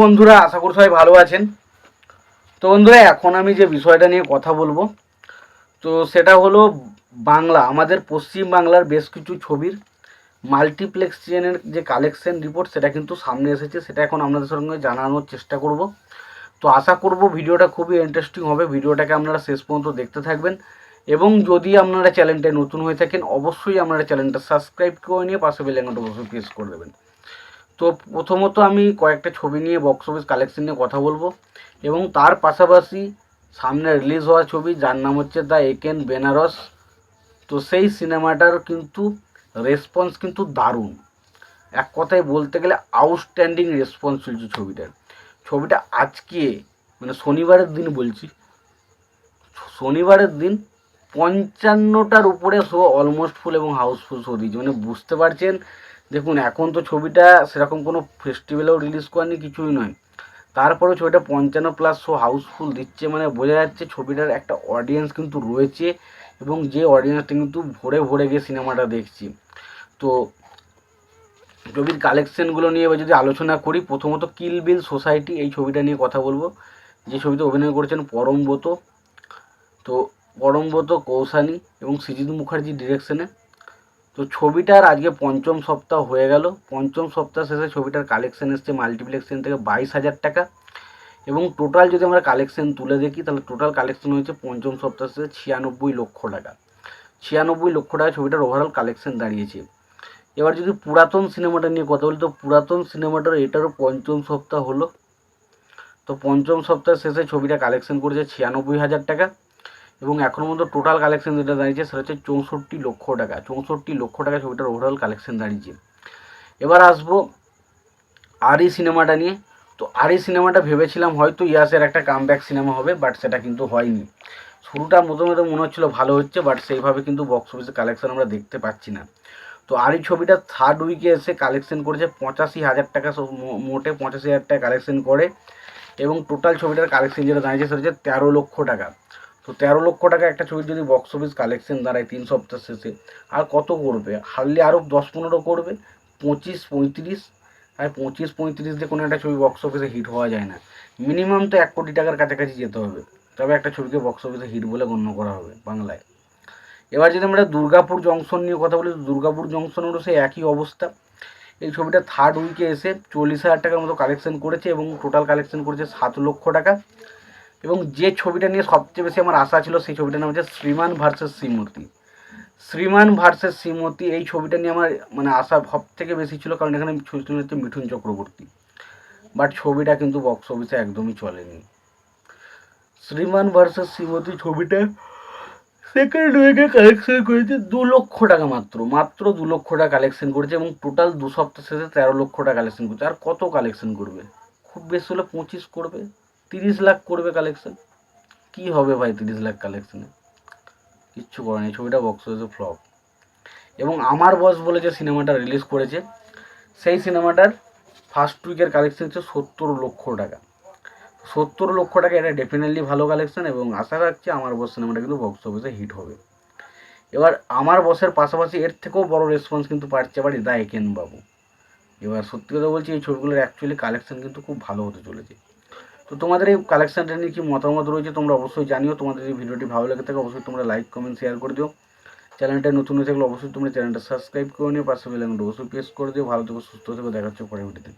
বন্ধুরা, আশা করি সবাই ভালো আছেন। তো বন্ধুরা, এখন আমি যে বিষয়টা নিয়ে কথা বলব, তো সেটা হলো বাংলা। আমাদের পশ্চিম বাংলার বেশ কিছু ছবির মাল্টিপ্লেক্স চেনের যে কালেকশন রিপোর্ট সেটা কিন্তু সামনে এসেছে। সেটা এখন আপনাদের সঙ্গে জানানোর চেষ্টা করব। তো আশা করব ভিডিওটা খুবই ইন্টারেস্টিং হবে। ভিডিওটাকে আপনারা শেষ পর্যন্ত দেখতে থাকবেন। এবং যদি আপনারা চ্যানেলটায় নতুন হয়ে থাকেন, অবশ্যই আপনারা চ্যানেলটা সাবস্ক্রাইব করে নিয়ে পাশে বেলাঙ্গাটা অবশ্যই প্রেস করে দেবেন। তো প্রথমত আমি কয়েকটা ছবি নিয়ে বক্স অফিস কালেকশন নিয়ে কথা বলব এবং তার পাশাপাশি সামনে রিলিজ হওয়া ছবি, যার নাম হচ্ছে দ্য একেন বেনারস তো সেই সিনেমাটার কিন্তু রেসপন্স কিন্তু দারুণ। এক কথায় বলতে গেলে আউটস্ট্যান্ডিং রেসপন্স চলছে ছবিটার। ছবিটা আজকে মানে শনিবারের দিন বলছি, শনিবারের দিন পঞ্চান্নটার উপরে শো অলমোস্ট ফুল এবং হাউসফুল শো দিয়েছে। মানে বুঝতে পারছেন দেখুন, এখন তো ছবিটা সেরকম কোনো ফেস্টিভ্যালেও রিলিজ করেনি, কিছুই নয়। তারপরে ছবিটা পঞ্চান্ন প্লাস শো হাউসফুল দিচ্ছে মানে বোঝা যাচ্ছে ছবিটার একটা অডিয়েন্স কিন্তু রয়েছে এবং যে অডিয়েন্সটা কিন্তু ভরে ভরে গিয়ে সিনেমাটা দেখছি। তো ছবির কালেকশনগুলো নিয়ে এবার যদি আলোচনা করি, প্রথমত কিল বিল সোসাইটি এই ছবিটা নিয়ে কথা বলব। যে ছবিতে অভিনয় করেছেন পরমব্রত তো পরমব্রত কৌশানী এবং সৃজিত মুখার্জি ডিরেকশনে তো ছবিটার আজকে পঞ্চম সপ্তাহ হয়ে গেল। পঞ্চম সপ্তাহ শেষে ছবিটার কালেকশন এসছে মাল্টিপ্লেক্সন থেকে বাইশ হাজার টাকা। এবং টোটাল যদি আমরা কালেকশন তুলে দেখি, তাহলে টোটাল কালেকশন হয়েছে পঞ্চম সপ্তাহ শেষে ছিয়ানব্বই লক্ষ টাকা। ছিয়ানব্বই লক্ষ টাকা ছবিটার ওভারঅল কালেকশন দাঁড়িয়েছে। এবার যদি পুরাতন সিনেমাটা নিয়ে কথা বলি, তো পুরাতন সিনেমাটার এটারও পঞ্চম সপ্তাহ হলো। তো পঞ্চম সপ্তাহ শেষে ছবিটা কালেকশন করেছে ছিয়ানব্বই হাজার টাকা। এবং এখনও পর্যন্ত টোটাল কালেকশন যেটা দাঁড়িয়েছে সেটা হচ্ছে চৌষট্টি লক্ষ টাকা, চৌষট্টি লক্ষ টাকা ছবিটার ওভারঅল কালেকশন দাঁড়িয়েছে। এবার আসব আরি সিনেমাটা নিয়ে। তো আরি সিনেমাটা ভেবেছিলাম হয়তো ইয়াসের একটা কামব্যাক সিনেমা হবে বাট সেটা কিন্তু হয়নি। শুরুটা প্রথমে তো মনে হচ্ছিল ভালো হচ্ছে বাট সেইভাবে কিন্তু বক্স অফিসে কালেকশন আমরা দেখতে পাচ্ছি না। তো আরি ছবিটা থার্ড উইকে এসে কালেকশন করেছে, পঁচাশি হাজার টাকা মোটে পঁচাশি হাজার টাকা কালেকশন করে। এবং টোটাল ছবিটার কালেকশন যেটা দাঁড়িয়েছে সেটা হচ্ছে তেরো লক্ষ টাকা। তো তেরো লক্ষ টাকা একটা ছবির যদি বক্স অফিস কালেকশন দাঁড়ায় তিন সপ্তাহ শেষে, আর কত করবে? হারলি আরও দশ পনেরো করবে, পঁচিশ পঁয়ত্রিশ, আর পঁচিশ পঁয়ত্রিশ দিয়ে কোনো একটা ছবি বক্স অফিসে হিট হওয়া যায় না। মিনিমাম তো এক কোটি টাকার কাছাকাছি যেতে হবে, তবে একটা ছবিকে বক্স অফিসে হিট বলে গণ্য করা হবে বাংলায়। এবার যদি আমরা দুর্গাপুর জংশন নিয়ে কথা বলি দুর্গাপুর জংশনেরও সেই একই অবস্থা। এই ছবিটা থার্ড উইকে এসে চল্লিশ হাজার টাকার মতো কালেকশন করেছে এবং টোটাল কালেকশন করেছে সাত লক্ষ টাকা। এবং যে ছবিটা নিয়ে সবচেয়ে বেশি আমার আশা ছিল সেই ছবিটার নাম হচ্ছে শ্রীমান ভার্সেস শ্রীমূর্তি। শ্রীমান ভার্সেস শ্রীমূর্তি এই ছবিটা নিয়ে আমার মানে আশা সব থেকে বেশি ছিল কারণ এখানে ছবিটা হচ্ছে মিঠুন চক্রবর্তী। বাট ছবিটা কিন্তু বক্স অফিসে একদমই চলেনি। শ্রীমান ভার্সেস শ্রীমতী ছবিটা সেকেন্ড উইকে কালেকশন করেছে দু লক্ষ টাকা মাত্র মাত্র দু লক্ষ টাকা কালেকশন করেছে এবং টোটাল দু সপ্তাহ শেষে তেরো লক্ষ টাকা কালেকশন করছে। আর কত কালেকশন করবে? খুব বেশি হলে পঁচিশ করবে? তিরিশ লাখ করবে কালেকশন কি হবে ভাই তিরিশ লাখ কালেকশনে কিচ্ছু করেনি ছবিটা বক্স অফিসে ফ্লপ এবং আমার বস বলে যে সিনেমাটা রিলিজ করেছে, সেই সিনেমাটার ফার্স্ট উইকের কালেকশন হচ্ছে সত্তর লক্ষ টাকা। সত্তর লক্ষ টাকা, এটা ডেফিনেটলি ভালো কালেকশন এবং আশা রাখছি আমার বস সিনেমাটা কিন্তু বক্স অফিসে হিট হবে। এবার আমার বসের পাশাপাশি এর থেকেও বড় রেসপন্স কিন্তু পাচ্ছে আবার দা একেন বাবু। এবার সত্যি কথা বলছি, এই ছবিগুলোর অ্যাকচুয়ালি কালেকশন কিন্তু খুব ভালো হতে চলেছে। তো তোমাদের এই কালেকশানটা নিয়ে কি মতামত রয়েছে তোমরা অবশ্যই জানিও। তোমাদের এই ভিডিওটি ভালো লেগে থাকে, অবশ্যই তোমরা লাইক কমেন্ট শেয়ার করে দিও। চ্যানেলটা নতুন হয়ে থাকলে অবশ্যই তোমরা চ্যানেলটা সাবস্ক্রাইব করে নিও, পাশে বেলাঙ্গটা অবশ্যই প্রেস করে দিও। ভালো থেকো, সুস্থ থেকো দেখাচ্ছ পরে ভিডিওতে